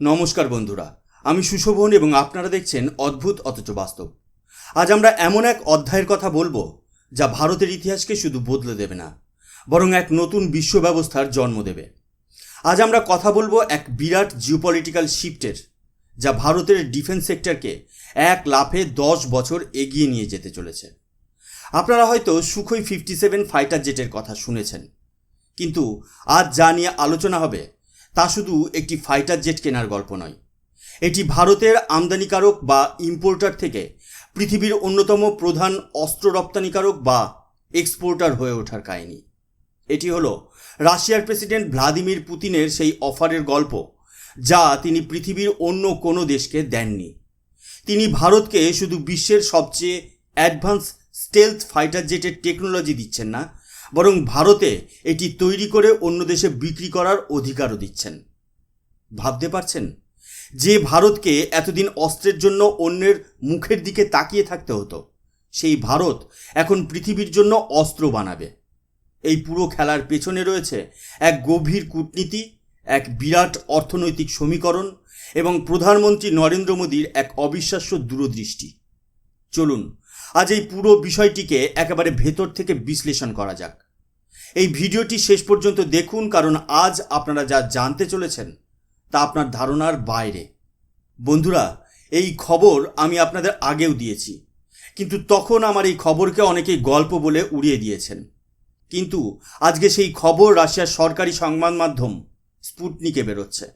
নমস্কার বন্ধুরা, আমি সুশোভন এবং আপনারা দেখছেন অদ্ভুত অথচ বাস্তব। আজ আমরা এমন এক অধ্যায়ের কথা বলব, যা ভারতের ইতিহাসকে শুধু বদলে দেবে না, বরং এক নতুন বিশ্ব ব্যবস্থার জন্ম দেবে। আজ আমরা কথা বলব এক বিরাট জিওপলিটিক্যাল শিফটের যা ভারতের ডিফেন্স সেক্টরকে এক লাফে দশ বছর এগিয়ে নিয়ে যেতে চলেছে। আপনারা হয়তো সুখই ফিফটি সেভেন ফাইটার জেটের কথা শুনেছেন, কিন্তু আজ যা নিয়ে আলোচনা হবে তা শুধু একটি ফাইটার জেট কেনার গল্প নয়। এটি ভারতের আমদানিকারক বা ইম্পোর্টার থেকে পৃথিবীর অন্যতম প্রধান অস্ত্র রপ্তানিকারক বা এক্সপোর্টার হয়ে ওঠার কাহিনী। এটি হলো রাশিয়ার প্রেসিডেন্ট ভ্লাদিমির পুতিনের সেই অফারের গল্প, যা তিনি পৃথিবীর অন্য কোনো দেশকে দেননি। তিনি ভারতকে শুধু বিশ্বের সবচেয়ে অ্যাডভান্স স্টেলথ ফাইটার জেটের টেকনোলজি দিচ্ছেন না বরং ভারতে এটি তৈরি করে অন্য দেশে বিক্রি করার অধিকারও দিচ্ছেন। ভাবতে পারছেন? যে ভারতকে এতদিন অস্ত্রের জন্য অন্যের মুখের দিকে তাকিয়ে থাকতে হতো, সেই ভারত এখন পৃথিবীর জন্য অস্ত্র বানাবে। এই পুরো খেলার পেছনে রয়েছে এক গভীর কূটনীতি, এক বিরাট অর্থনৈতিক সমীকরণ এবং প্রধানমন্ত্রী নরেন্দ্র মোদীর এক অবিশ্বাস্য দূরদৃষ্টি। চলুন, আজ এই পুরো বিষয়টিকে একেবারে ভেতর থেকে বিশ্লেষণ করা যাক। এই ভিডিওটি শেষ পর্যন্ত দেখুন, কারণ আজ আপনারা যা জানতে চলেছেন তা আপনার ধারণার বাইরে। বন্ধুরা, এই খবর আমি আপনাদের আগেও দিয়েছি, কিন্তু তখন আমার এই খবরকে অনেকেই গল্প বলে উড়িয়ে দিয়েছেন। কিন্তু আজকে সেই খবর রাশিয়ার সরকারি সংবাদ মাধ্যম স্পুটনিকে বেরোচ্ছে।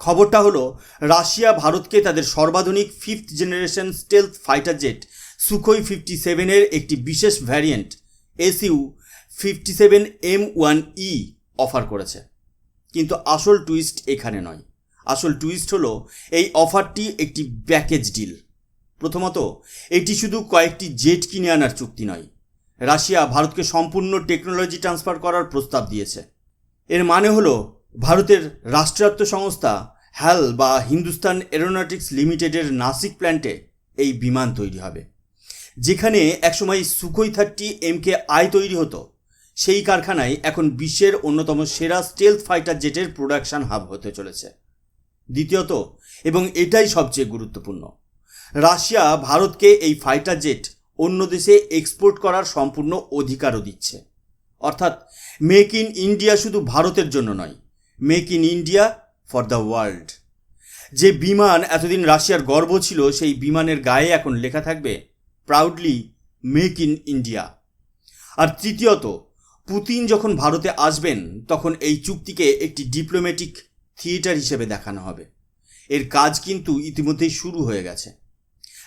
খবরটা হলো, রাশিয়া ভারতকে তাদের সর্বাধুনিক fifth generation stealth fighter jet Sukhoi fifty সেভেনের একটি বিশেষ variant SU fifty seven M one E offer করেছে। কিন্তু আসল টুইস্ট এখানে নয়। আসল টুইস্ট হলো এই অফারটি একটি প্যাকেজ ডিল প্রথমত, এটি শুধু কয়েকটি জেট কিনে আনার চুক্তি নয়। রাশিয়া ভারতকে সম্পূর্ণ টেকনোলজি ট্রান্সফার করার প্রস্তাব দিয়েছে। এর মানে হলো, ভারতের রাষ্ট্রায়ত্ত সংস্থা হ্যাল বা হিন্দুস্তান এরোনটিক্স লিমিটেডের নাসিক প্ল্যান্টে এই বিমান তৈরি হবে। যেখানে একসময় Sukhoi thirty M K I তৈরি হতো। সেই কারখানায় এখন বিশ্বের অন্যতম সেরা স্টেলথ ফাইটার জেটের প্রোডাকশন হাব হতে চলেছে। দ্বিতীয়ত, এবং এটাই সবচেয়ে গুরুত্বপূর্ণ, রাশিয়া ভারতকে এই ফাইটার জেট অন্য দেশে এক্সপোর্ট করার সম্পূর্ণ অধিকারও দিচ্ছে। অর্থাৎ মেক ইন ইন্ডিয়া শুধু ভারতের জন্য নয় make in India for the world যে বিমান এতদিন রাশিয়ার গর্ব ছিল, সেই বিমানের গায়ে এখন লেখা থাকবে প্রাউডলি মেক ইন ইন্ডিয়া আর তৃতীয়ত পুতিন যখন ভারতে আসবেন, তখন এই চুক্তিকে একটি ডিপ্লোম্যাটিক থিয়েটার হিসেবে দেখানো হবে। এর কাজ কিন্তু ইতিমধ্যেই শুরু হয়ে গেছে।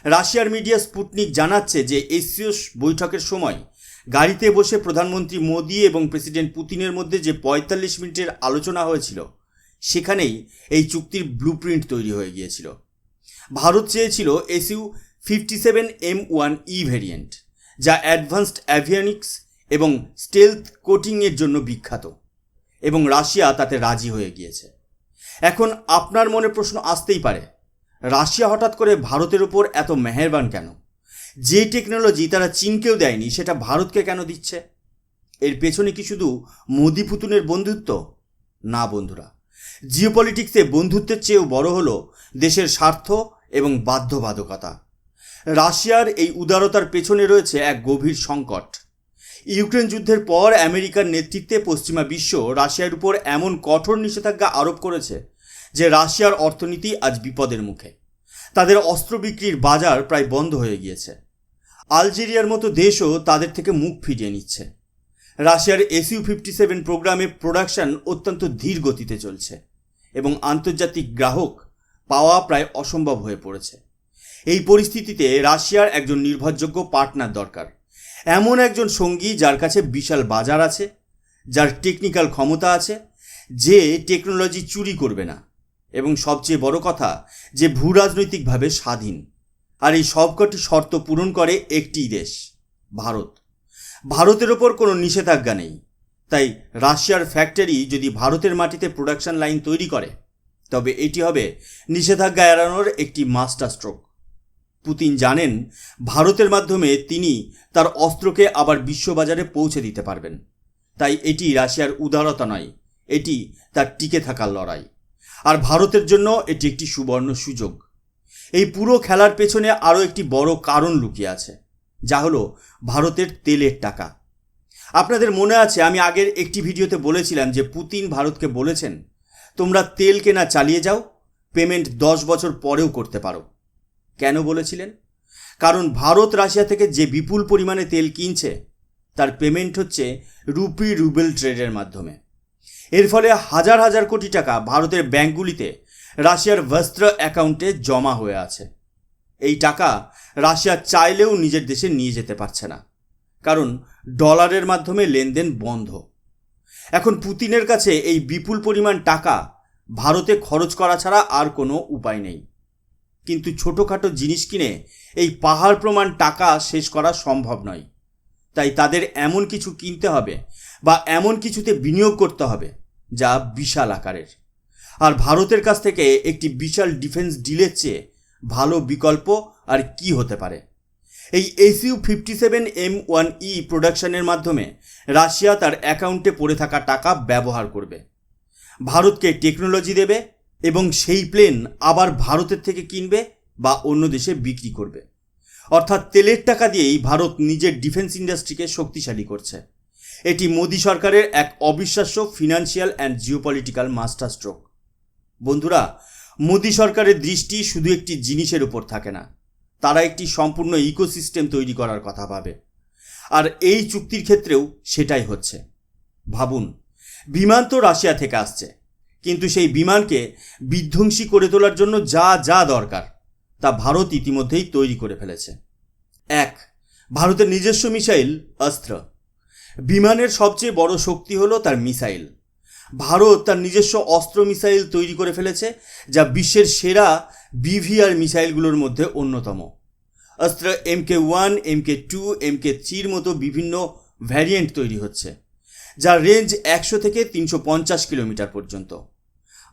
রাশিয়ার মিডিয়া স্পুটনিক জানাচ্ছে যে এসিও বৈঠকের সময় গাড়িতে বসে প্রধানমন্ত্রী মোদী এবং প্রেসিডেন্ট পুতিনের মধ্যে যে পঁয়তাল্লিশ মিনিটের আলোচনা হয়েছিল, সেখানেই এই চুক্তির ব্লুপ্রিন্ট তৈরি হয়ে গিয়েছিল। ভারত চেয়েছিল SU fifty seven M one E variant যা অ্যাডভান্সড অ্যাভিয়ানিক্স এবং স্টেলথ কোটিংয়ের জন্য বিখ্যাত, এবং রাশিয়া তাতে রাজি হয়ে গিয়েছে। এখন আপনার মনে প্রশ্ন আসতেই পারে, রাশিয়া হঠাৎ করে ভারতের ওপর এত মেহেরবান কেন? যে টেকনোলজি তারা চীনকেও দেয়নি, সেটা ভারতকে কেন দিচ্ছে? এর পেছনে কি শুধু মোদি পুতুনের বন্ধুত্ব? না বন্ধুরা জিওপলিটিক্সে বন্ধুত্বের চেয়েও বড় হলো দেশের স্বার্থ এবং বাধ্যবাধকতা। রাশিয়ার এই উদারতার পেছনে রয়েছে এক গভীর সংকট। ইউক্রেন যুদ্ধের পর আমেরিকার নেতৃত্বে পশ্চিমা বিশ্ব রাশিয়ার উপর এমন কঠোর নিষেধাজ্ঞা আরোপ করেছে যে রাশিয়ার অর্থনীতি আজ বিপদের মুখে। তাদের অস্ত্র বিক্রির বাজার প্রায় বন্ধ হয়ে গিয়েছে। আলজেরিয়ার মতো দেশও তাদের থেকে মুখ ফিরিয়ে নিচ্ছে। রাশিয়ার এসইউ ফিফটি সেভেন প্রোগ্রামে প্রোডাকশন অত্যন্ত ধীর গতিতে চলছে এবং আন্তর্জাতিক গ্রাহক পাওয়া প্রায় অসম্ভব হয়ে পড়েছে। এই পরিস্থিতিতে রাশিয়ার একজন নির্ভরযোগ্য পার্টনার দরকার। এমন একজন সঙ্গী যার কাছে বিশাল বাজার আছে, যার টেকনিক্যাল ক্ষমতা আছে, যে টেকনোলজি চুরি করবে না। এবং সবচেয়ে বড় কথা, যে ভূরাজনৈতিকভাবে স্বাধীন। আর এই সবকটি শর্ত পূরণ করে একটি দেশ, ভারত। ভারতের ওপর কোনো নিষেধাজ্ঞা নেই। তাই রাশিয়ার ফ্যাক্টরি যদি ভারতের মাটিতে প্রোডাকশন লাইন তৈরি করে, তবে এটি হবে নিষেধাজ্ঞা এড়ানোর একটি মাস্টার স্ট্রোক পুতিন জানেন, ভারতের মাধ্যমে তিনি তার অস্ত্রকে আবার বিশ্ববাজারে পৌঁছে দিতে পারবেন। তাই এটি রাশিয়ার উদারতা নয়, এটি তার টিকে থাকার লড়াই। আর ভারতের জন্য এটি একটি সুবর্ণ সুযোগ। এই পুরো খেলার পেছনে আরও একটি বড় কারণ লুকিয়ে আছে, যা হলো ভারতের তেলের টাকা। আপনাদের মনে আছে, আমি আগের একটি ভিডিওতে বলেছিলাম যে পুতিন ভারতকে বলেছেন, তোমরা তেল কেনা চালিয়ে যাও, পেমেন্ট দশ বছর পরেও করতে পারো। কেন বলেছিলেন? কারণ ভারত রাশিয়া থেকে যে বিপুল পরিমাণে তেল কিনছে, তার পেমেন্ট হচ্ছে রুপি রুবেল ট্রেডের মাধ্যমে। এর ফলে হাজার হাজার কোটি টাকা ভারতের ব্যাঙ্কগুলিতে রাশিয়ার বস্ত্র অ্যাকাউন্টে জমা হয়ে আছে। এই টাকা রাশিয়া চাইলেও নিজের দেশে নিয়ে যেতে পারছে না, কারণ ডলারের মাধ্যমে লেনদেন বন্ধ। এখন পুতিনের কাছে এই বিপুল পরিমাণ টাকা ভারতে খরচ করা ছাড়া আর কোনো উপায় নেই। কিন্তু ছোটোখাটো জিনিস কিনে এই পাহাড় প্রমাণ টাকা শেষ করা সম্ভব নয়। তাই তাদের এমন কিছু কিনতে হবে বা এমন কিছুতে বিনিয়োগ করতে হবে যা বিশাল আকারের। আর ভারতের কাছ থেকে একটি বিশাল ডিফেন্স ডিলের চেয়ে ভালো বিকল্প আর কি হতে পারে? এই SU fifty seven M one E প্রোডাকশনের মাধ্যমে রাশিয়া তার অ্যাকাউন্টে পড়ে থাকা টাকা ব্যবহার করবে। ভারতকে টেকনোলজি দেবে এবং সেই প্লেন আবার ভারতের থেকে কিনবে বা অন্য দেশে বিক্রি করবে। অর্থাৎ তেলের টাকা দিয়েই ভারত নিজের ডিফেন্স ইন্ডাস্ট্রিকে শক্তিশালী করছে। এটি মোদী সরকারের এক অবিশ্বাস্য financial and geopolitical masterstroke বন্ধুরা, মোদী সরকারের দৃষ্টি শুধু একটি জিনিসের উপর থাকে না, তারা একটি সম্পূর্ণ ইকোসিস্টেম তৈরি করার কথা ভাবে। আর এই চুক্তির ক্ষেত্রেও সেটাই হচ্ছে। ভাবুন, বিমান তো রাশিয়া থেকে আসছে কিন্তু সেই বিমানকে বিধ্বংসী করে তোলার জন্য যা যা দরকার, তা ভারত ইতিমধ্যেই তৈরি করে ফেলেছে। এক, ভারতের নিজস্ব মিসাইল, অস্ত্র। বিমানের সবচেয়ে বড় শক্তি হলো তার মিসাইল। ভারত তার নিজস্ব অস্ত্র মিসাইল তৈরি করে ফেলেছে, যা বিশ্বের সেরা বিভিআর মিসাইলগুলোর মধ্যে অন্যতম। অস্ত্র M K one, M K two, M K থ্রির মতো বিভিন্ন ভ্যারিয়েন্ট তৈরি হচ্ছে। যার রেঞ্জ একশো থেকে তিনশো পঞ্চাশ কিলোমিটার পর্যন্ত।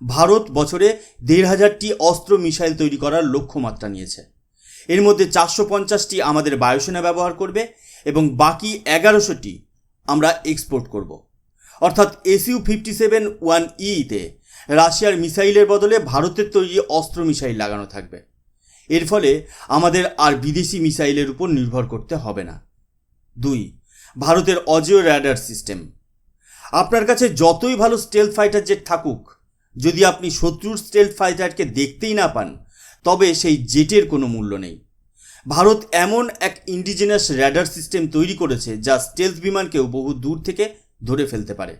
ভারত বছরে দেড় হাজারটি অস্ত্র মিসাইল তৈরি করার লক্ষ্যমাত্রা নিয়েছে। এর মধ্যে চারশো পঞ্চাশটি আমাদের বায়ুসেনা ব্যবহার করবে এবং বাকি এগারোশোটি আমরা এক্সপোর্ট করব। অর্থাৎ এসইউ ফিফটি সেভেন ওয়ান ইতে রাশিয়ার মিসাইলের বদলে ভারতের তৈরি অস্ত্র মিসাইল লাগানো থাকবে। এর ফলে আমাদের আর বিদেশি মিসাইলের উপর নির্ভর করতে হবে না। দুই, ভারতের অজিও র্যাডার সিস্টেম। আপনার কাছে যতই ভালো স্টেলথ ফাইটার জেট থাকুক, যদি আপনি শত্রুর স্টেল ফাইটারকে দেখতেই না পান, তবে সেই জেটের কোনো মূল্য নেই। ভারত এমন এক ইন্ডিজিনাস র্যাডার সিস্টেম তৈরি করেছে যা স্টেলথ বিমানকেও বহু দূর থেকে ধরে ফেলতে পারে।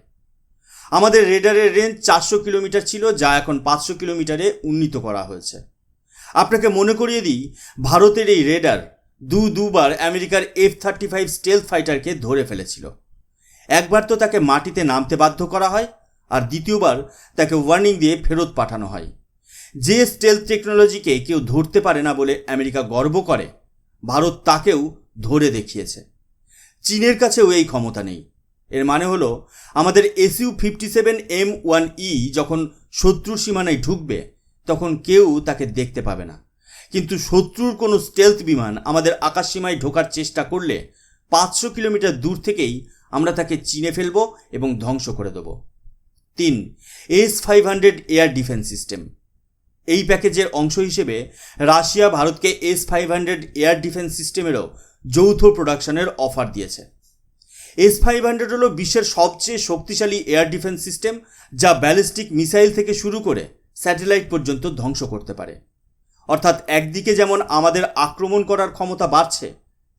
আমাদের রেডারের রেঞ্জ চারশো কিলোমিটার ছিল, যা এখন পাঁচশো কিলোমিটারে উন্নীত করা হয়েছে। আপনাকে মনে করিয়ে দিই, ভারতের এই রেডার দু দুবার আমেরিকার এফ থার্টি ফাইভ স্টেলথ ফাইটারকে ধরে ফেলেছিল। একবার তো তাকে মাটিতে নামতে বাধ্য করা হয়, আর দ্বিতীয়বার তাকে ওয়ার্নিং দিয়ে ফেরত পাঠানো হয়। যে স্টেলথ টেকনোলজিকে কেউ ধরতে পারে না বলে আমেরিকা গর্ব করে, ভারত তাকেও ধরে দেখিয়েছে। চীনের কাছেও এই ক্ষমতা নেই। এর মানে হলো, আমাদের SU fifty seven M one E যখন শত্রুর সীমানায় ঢুকবে, তখন কেউ তাকে দেখতে পাবে না। কিন্তু শত্রুর কোনো স্টেলথ বিমান আমাদের আকাশসীমায় ঢোকার চেষ্টা করলে পাঁচশো কিলোমিটার দূর থেকেই আমরা তাকে চিনে ফেলব এবং ধ্বংস করে দেব। তিন, S five hundred air defence system. এই প্যাকেজের অংশ হিসেবে রাশিয়া ভারতকে S five hundred air defence সিস্টেমেরও যৌথ প্রোডাকশনের অফার দিয়েছে। এস ফাইভ হান্ড্রেড হলো বিশ্বের সবচেয়ে শক্তিশালী এয়ার ডিফেন্স সিস্টেম যা ব্যালিস্টিক মিসাইল থেকে শুরু করে স্যাটেলাইট পর্যন্ত ধ্বংস করতে পারে। অর্থাৎ একদিকে যেমন আমাদের আক্রমণ করার ক্ষমতা বাড়ছে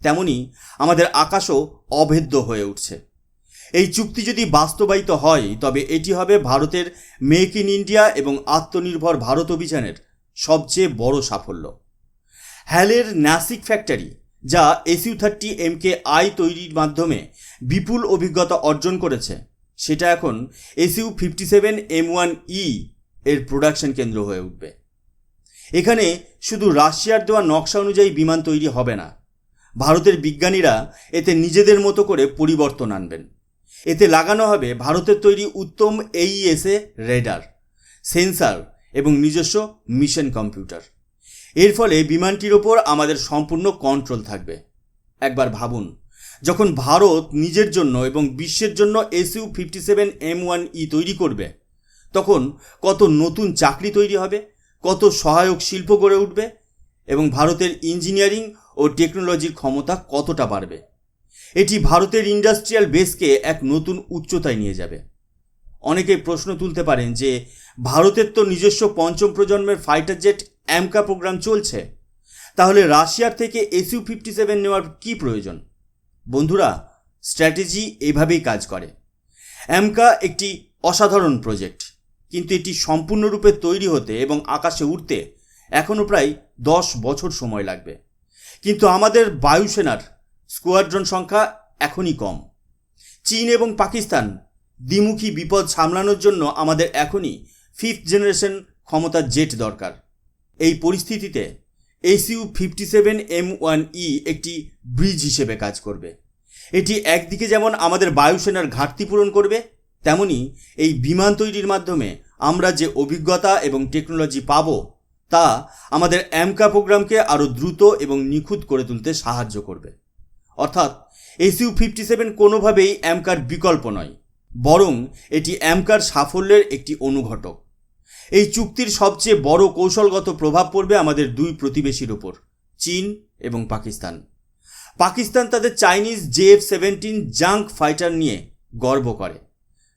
তেমনি আমাদের আকাশও অভেদ্য হয়ে উঠছে। এই চুক্তি যদি বাস্তবায়িত হয়, তবে এটি হবে ভারতের মেক ইন ইন্ডিয়া এবং আত্মনির্ভর ভারত অভিযানের সবচেয়ে বড় সাফল্য। হ্যালের ন্যাসিক ফ্যাক্টরি, যা SU thirty M K I তৈরির মাধ্যমে বিপুল অভিজ্ঞতা অর্জন করেছে, সেটা এখন SU fifty seven M one E এর প্রোডাকশন কেন্দ্র হয়ে উঠবে। এখানে শুধু রাশিয়ার দেওয়া নকশা অনুযায়ী বিমান তৈরি হবে না ভারতের বিজ্ঞানীরা এতে নিজেদের মতো করে পরিবর্তন আনবেন। এতে লাগানো হবে ভারতের তৈরি উত্তম এইএসএ রেডার, সেন্সার এবং নিজস্ব মিশন কম্পিউটার। এর ফলে বিমানটির ওপর আমাদের সম্পূর্ণ কন্ট্রোল থাকবে। একবার ভাবুন, যখন ভারত নিজের জন্য এবং বিশ্বের জন্য SU fifty seven M one E তৈরি করবে, তখন কত নতুন চাকরি তৈরি হবে, কত সহায়ক শিল্প গড়ে উঠবে এবং ভারতের ইঞ্জিনিয়ারিং ও টেকনোলজির ক্ষমতা কতটা বাড়বে? এটি ভারতের ইন্ডাস্ট্রিয়াল বেসকে এক নতুন উচ্চতায় নিয়ে যাবে। অনেকে প্রশ্ন তুলতে পারেন যে, ভারতের তো নিজস্ব পঞ্চম প্রজন্মের ফাইটার জেট অ্যামকা প্রোগ্রাম চলছে। তাহলে রাশিয়ার থেকে এসইউ ফিফটি সেভেন নেওয়ার কী প্রয়োজন? বন্ধুরা স্ট্র্যাটেজি এভাবেই কাজ করে। অ্যামকা একটি অসাধারণ প্রজেক্ট কিন্তু এটি সম্পূর্ণরূপে তৈরি হতে এবং আকাশে উঠতে এখনও প্রায় দশ বছর সময় লাগবে। কিন্তু আমাদের বায়ুসেনার স্কোয়াড্রন সংখ্যা এখনই কম। চীন এবং পাকিস্তান দ্বিমুখী বিপদ সামলানোর জন্য আমাদের এখনই ফিফথ জেনারেশন ক্ষমতার জেট দরকার। এই পরিস্থিতিতে SU fifty seven M one E একটি ব্রিজ হিসেবে কাজ করবে। এটি একদিকে যেমন আমাদের বায়ুসেনার ঘাটতি পূরণ করবে, তেমনি এই বিমান তৈরির মাধ্যমে আমরা যে অভিজ্ঞতা এবং টেকনোলজি পাব তা আমাদের অ্যামকা প্রোগ্রামকে আরও দ্রুত এবং নিখুঁত করে তুলতে সাহায্য করবে। অর্থাৎ এসইউ ফিফটি সেভেন কোনোভাবেই অ্যামকার বিকল্প নয়, বরং এটি অ্যামকার সাফল্যের একটি অনুঘটক। এই চুক্তির সবচেয়ে বড় কৌশলগত প্রভাব পড়বে আমাদের দুই প্রতিবেশীর ওপর চীন এবং পাকিস্তান। পাকিস্তান তাদের Chinese JF seventeen junk fighter নিয়ে গর্ব করে,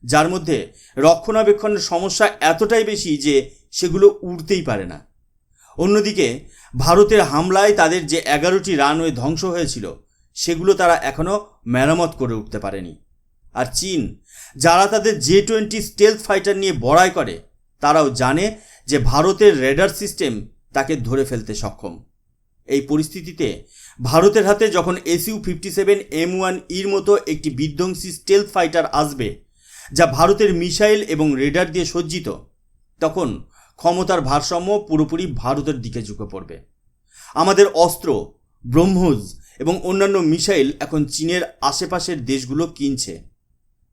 যার মধ্যে রক্ষণাবেক্ষণের সমস্যা এতটাই বেশি যে সেগুলো উড়তেই পারে না। অন্যদিকে, ভারতের হামলায় তাদের যে এগারোটি রানওয়ে ধ্বংস হয়েছিল, সেগুলো তারা এখনও মেরামত করে উঠতে পারেনি। আর চীন, যারা তাদের জে টোয়েন্টি স্টেলথ ফাইটার নিয়ে বড়াই করে, তারাও জানে যে ভারতের রেডার সিস্টেম তাকে ধরে ফেলতে সক্ষম। এই পরিস্থিতিতে, ভারতের হাতে যখন SU fifty seven M one ইর মতো একটি বিধ্বংসী স্টেলথ ফাইটার আসবে, যা ভারতের মিসাইল এবং রেডার দিয়ে সজ্জিত, তখন ক্ষমতার ভারসাম্য পুরোপুরি ভারতের দিকে ঝুঁকে পড়বে। আমাদের অস্ত্র ব্রহ্মোজ এবং অন্যান্য মিসাইল এখন চীনের আশেপাশের দেশগুলো কিনছে।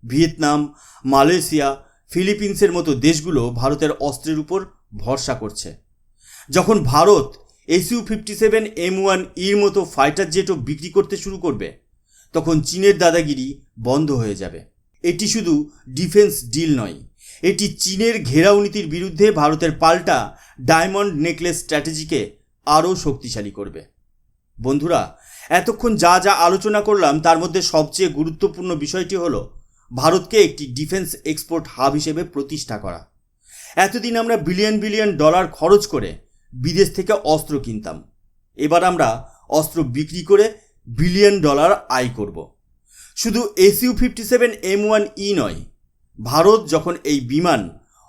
ভিয়েতনাম, মালয়েশিয়া, ফিলিপিন্সের মতো দেশগুলো ভারতের অস্ত্রের উপর ভরসা করছে। যখন Bharat SU fifty seven M one ইর মতো ফাইটার জেটও বিক্রি করতে শুরু করবে, তখন চীনের দাদাগিরি বন্ধ হয়ে যাবে। এটি শুধু ডিফেন্স ডিল নয় এটি চীনের ঘেরাও নীতির বিরুদ্ধে ভারতের পাল্টা ডায়মন্ড নেকলেস স্ট্র্যাটেজিকে আরও শক্তিশালী করবে। বন্ধুরা, এতক্ষণ যা যা আলোচনা করলাম তার মধ্যে সবচেয়ে গুরুত্বপূর্ণ বিষয়টি হলো ভারতকে একটি ডিফেন্স এক্সপোর্ট হাব হিসেবে প্রতিষ্ঠা করা। এতদিন আমরা বিলিয়ন বিলিয়ন ডলার খরচ করে বিদেশ থেকে অস্ত্র কিনতাম। এবার আমরা অস্ত্র বিক্রি করে বিলিয়ন ডলার আয় করব। শুধু SU fifty seven M one E নয় ভারত যখন এই বিমান,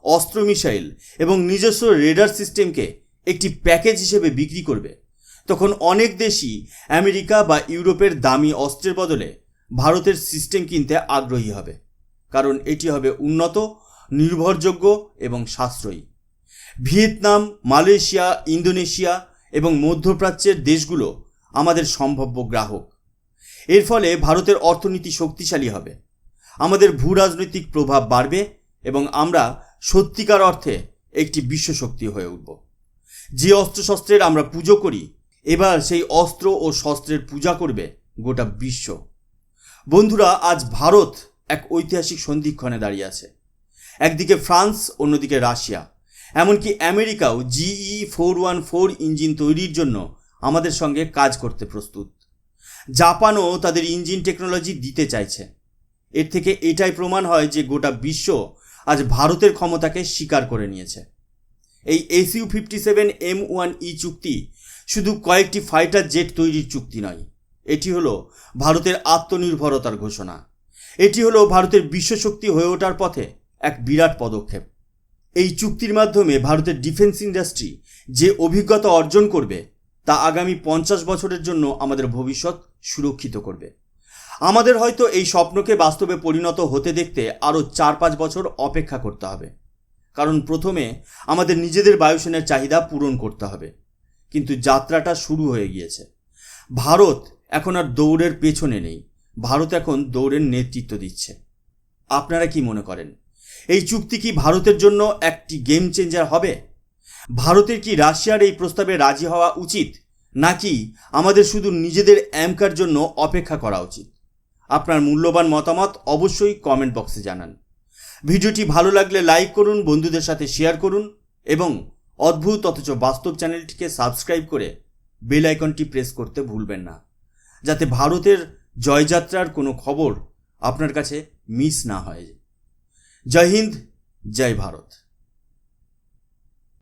অস্ত্র মিসাইল এবং নিজস্ব রেডার সিস্টেমকে একটি প্যাকেজ হিসেবে বিক্রি করবে, তখন অনেক দেশই আমেরিকা বা ইউরোপের দামি অস্ত্রের বদলে ভারতের সিস্টেম কিনতে আগ্রহী হবে, কারণ এটি হবে উন্নত, নির্ভরযোগ্য এবং সাশ্রয়ী। ভিয়েতনাম, মালয়েশিয়া, ইন্দোনেশিয়া এবং মধ্যপ্রাচ্যের দেশগুলো আমাদের সম্ভাব্য গ্রাহক। এর ফলে ভারতের অর্থনীতি শক্তিশালী হবে। আমাদের ভূ রাজনৈতিক প্রভাব বাড়বে এবং আমরা সত্যিকার অর্থে একটি বিশ্বশক্তি হয়ে উঠব। যে অস্ত্রশস্ত্রের আমরা পুজো করি, এবার সেই অস্ত্র ও শস্ত্রের পূজা করবে গোটা বিশ্ব। বন্ধুরা, আজ ভারত এক ঐতিহাসিক সন্ধিক্ষণে দাঁড়িয়ে আছে। একদিকে ফ্রান্স, অন্যদিকে রাশিয়া। এমনকি আমেরিকাও GE four one four engine তৈরির জন্য আমাদের সঙ্গে কাজ করতে প্রস্তুত। জাপানও তাদের ইঞ্জিন টেকনোলজি দিতে চাইছে। এর থেকে এটাই প্রমাণ হয় যে গোটা বিশ্ব আজ ভারতের ক্ষমতাকে স্বীকার করে নিয়েছে। এই SU fifty seven M one E চুক্তি শুধু কয়েকটি ফাইটার জেট তৈরির চুক্তি নয়, এটি হলো ভারতের আত্মনির্ভরতার ঘোষণা। এটি হলো ভারতের বিশ্বশক্তি হয়ে ওঠার পথে এক বিরাট পদক্ষেপ। এই চুক্তির মাধ্যমে ভারতের ডিফেন্স ইন্ডাস্ট্রি যে অভিজ্ঞতা অর্জন করবে তা আগামী পঞ্চাশ বছরের জন্য আমাদের ভবিষ্যৎ সুরক্ষিত করবে। আমাদের হয়তো এই স্বপ্নকে বাস্তবে পরিণত হতে দেখতে আরও চার পাঁচ বছর অপেক্ষা করতে হবে। কারণ প্রথমে আমাদের নিজেদের বায়ুসেনার চাহিদা পূরণ করতে হবে। কিন্তু যাত্রাটা শুরু হয়ে গিয়েছে। ভারত এখন আর দৌড়ের পেছনে নেই। ভারত এখন দৌড়ের নেতৃত্ব দিচ্ছে। আপনারা কি মনে করেন? এই চুক্তি কি ভারতের জন্য একটি গেম চেঞ্জার হবে? ভারতের কি রাশিয়ার এই প্রস্তাবে রাজি হওয়া উচিত? নাকি আমাদের শুধু নিজেদের অ্যামকার জন্য অপেক্ষা করা উচিত? আপনার মূল্যবান মতামত অবশ্যই কমেন্ট বক্সে জানান। ভিডিওটি ভালো লাগলে লাইক করুন, বন্ধুদের সাথে শেয়ার করুন এবং অদ্ভুত অথচ বাস্তব চ্যানেলটিকে সাবস্ক্রাইব করে বেল আইকনটি প্রেস করতে ভুলবেন না, যাতে ভারতের জয়যাত্রার কোনো খবর আপনার কাছে মিস না হয়। জয় হিন্দ, জয় ভারত।